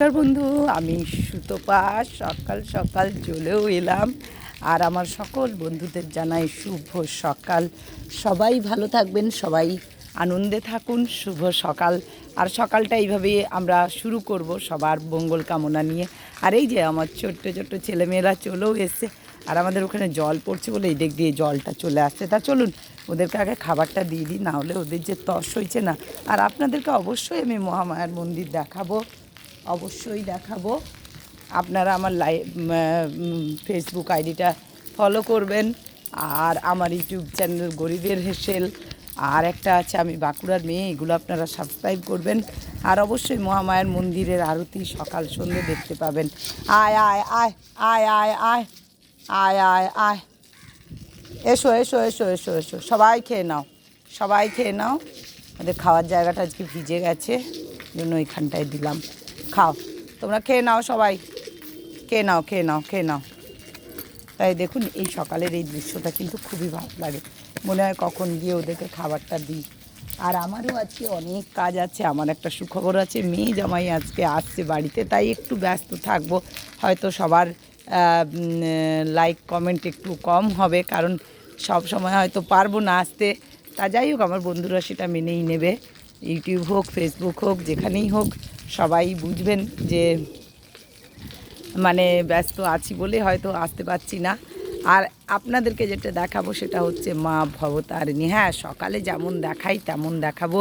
নমস্কার বন্ধু, আমি সুতপা। সকাল সকাল চলেও এলাম। আর আমার সকল বন্ধুদের জানাই শুভ সকাল। সবাই ভালো থাকবেন, সবাই আনন্দে থাকুন, শুভ সকাল। আর সকালটা এইভাবে আমরা শুরু করব সবার মঙ্গল কামনা নিয়ে। আর এই যে আমার ছোট্ট ছোট্ট ছেলেমেয়েরা চলেও এসছে। আর আমাদের ওখানে জল পড়ছে বলে এই দিক দিয়ে জলটা চলে আসছে। তা চলুন, ওদেরকে আগে খাবারটা দিয়ে দিই, না হলে ওদের যে তস হয়েছে না। আর আপনাদেরকে অবশ্যই আমি মহামায়ার মন্দির দেখাবো। অবশ্যই দেখাবো। আপনারা আমার লাইভ ফেসবুক আইডিটা ফলো করবেন। আর আমার ইউটিউব চ্যানেল গরিবের হেসেল। আর একটা আছে আমি বাঁকুড়ার মেয়ে, এগুলো আপনারা সাবস্ক্রাইব করবেন। আর অবশ্যই মহামায়ার মন্দিরের আরতি সকাল সন্ধ্যে দেখতে পাবেন। আয় আয় আয় আয় আয় আয় আয় আয় আয়। এসো এসো এসো এসো এসো। সবাই খেয়ে নাও, সবাই খেয়ে নাও। আমাদের খাওয়ার জায়গাটা আজকে ভিজে গেছে, জন্য ওইখানটায় দিলাম। খাও। তোমরা খেয়ে নাও সবাই। খেয়ে নাও খেয়ে নাও খেয়ে নাও। তাই দেখুন, এই সকালের এই দৃশ্যটা কিন্তু খুবই ভালো লাগে। মনে হয় কখন গিয়ে ওদেরকে খাবারটা দিই। আর আমারও আজকে অনেক কাজ আছে। আমার একটা সুখবর আছে, মেয়ে জামাই আজকে আসছে বাড়িতে, তাই একটু ব্যস্ত থাকব। হয়তো সবার লাইক কমেন্ট একটু কম হবে, কারণ সব সময় হয়তো পারব না আসতে। তা যাই হোক, আমার বন্ধুরা সেটা মেনেই নেবে। ইউটিউব হোক ফেসবুক হোক, যেখানেই হোক। সবাই বুঝবেন যে মানে ব্যস্ত আছি বলে হয়তো আসতে পারছি না। আর আপনাদেরকে যেটা দেখাবো সেটা হচ্ছে মা ভবতারিণী। হ্যাঁ সকালে যেমন দেখাই তেমন দেখাবো।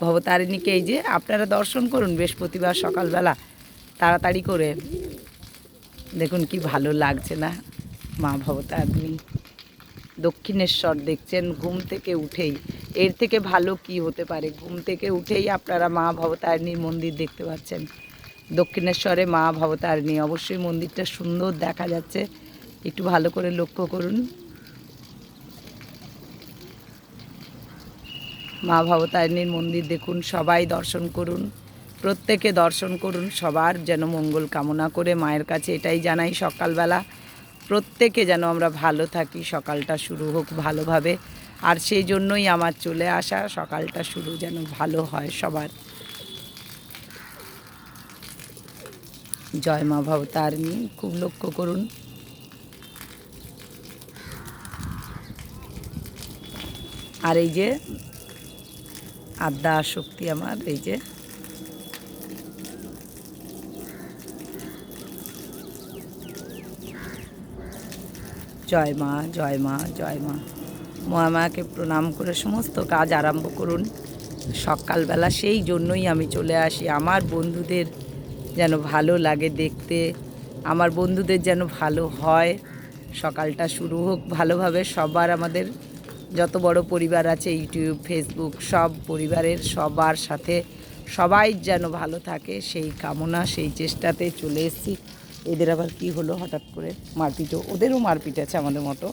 ভবতারিণীকে যে আপনারা দর্শন করুন বৃহস্পতিবার সকালবেলা তাড়াতাড়ি করে। দেখুন কি ভালো লাগছে না মা ভবতারিণী। দক্ষিণেশ্বর দেখছেন, ঘুম থেকে উঠেই। এর থেকে ভালো কি হতে পারে? ঘুম থেকে উঠেই আপনারা মা ভবতারিণীর মন্দির দেখতে পাচ্ছেন। দক্ষিণেশ্বরে মা ভবতারিণী। অবশ্যই মন্দিরটা সুন্দর দেখা যাচ্ছে। একটু ভালো করে লক্ষ্য করুন। মা ভবতারিণীর মন্দির দেখুন, সবাই দর্শন করুন। প্রত্যেকে দর্শন করুন, সবার যেন মঙ্গল কামনা করে মায়ের কাছে এটাই জানাই সকালবেলা। প্রত্যেকে যেন আমরা ভালো থাকি, সকালটা শুরু হোক ভালোভাবে। আর সেই জন্যই আমার চলে আসা, সকালটা শুরু যেন ভালো হয় সবার। জয় মা ভবতারিণী খুব লক্ষ্য করুন। আর এই যে আদ্যা শক্তি আমার, এই যে জয় মা জয় মা জয় মা। মহামায়াকে প্রণাম করে সমস্ত কাজ আরম্ভ করুন। সকালবেলা সেই জন্যই আমি চলে আসি। আমার বন্ধুদের যেন ভালো লাগে দেখতে, আমার বন্ধুদের যেন ভালো হয়। সকালটা শুরু হোক ভালোভাবে। সবার আমাদের যত বড় পরিবার আছে, ইউটিউব, ফেসবুক, সব পরিবারের সবার সাথে সবাই যেন ভালো থাকে, সেই কামনা, সেই চেষ্টাতে চলে এসেছি। এদের আবার কি হলো? হঠাৎ করে মারপিটও, ওদেরও মারপিট আছে আমাদের মতো।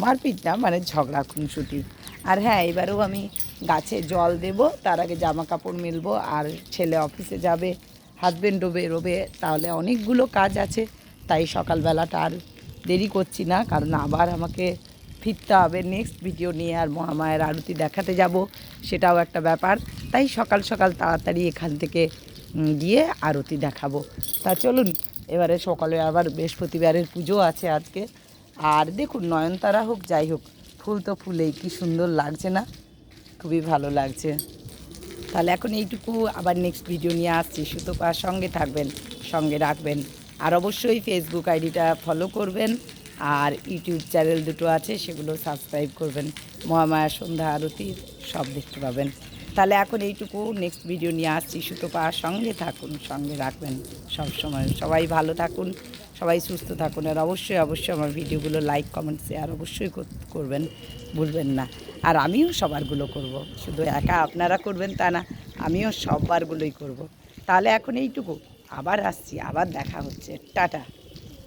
মারপিট না মানে ঝগড়া, খুনসুটি। আর হ্যাঁ এবারেও আমি গাছে জল দেব, তার আগে জামা কাপড় মেলবো, আর ছেলে অফিসে যাবে হাজবেন্ডও বেরোবে তাহলে অনেকগুলো কাজ আছে। তাই সকালবেলাটা আর দেরি করছি না, কারণ আবার আমাকে ফিরতে হবে। নেক্সট ভিডিও নিয়ে আর মহামায়ের আরতি দেখাতে যাব, সেটাও একটা ব্যাপার। তাই সকাল সকাল তাড়াতাড়ি এখান থেকে গিয়ে আরতি দেখাবো। তা চলুন, এবারে সকালে আবার বৃহস্পতিবারের পুজো আছে আজকে। আর দেখুন, নয়নতারা হোক, যাই হোক, ফুল তো ফুলেই, কি সুন্দর লাগছে না? খুবই ভালো লাগছে। তাহলে এখন এইটুকু, আবার নেক্সট ভিডিও নিয়ে আসছি। সুতোপার সঙ্গে থাকবেন, সঙ্গে রাখবেন। আর অবশ্যই ফেসবুক আইডিটা ফলো করবেন, আর ইউটিউব চ্যানেল দুটো আছে, সেগুলো সাবস্ক্রাইব করবেন। মহামায়া সন্ধ্যা আরতি সব দেখতে পাবেন। তাহলে এখন এইটুকু নেক্সট ভিডিও নিয়ে আসছি। সুতোপা সঙ্গে থাকুন, সঙ্গে রাখবেন। সব সময় সবাই ভালো থাকুন। সবাই সুস্থ থাকুন আর অবশ্যই অবশ্যই আমার ভিডিওগুলো লাইক কমেন্ট শেয়ার অবশ্যই করবেন, ভুলবেন না। আর আমিও সবারগুলো করব। শুধু একা আপনারা করবেন তা না, আমিও সববারগুলোই করব। তাহলে এখন এইটুকু। আবার আসছি, আবার দেখা হচ্ছে। টাটা।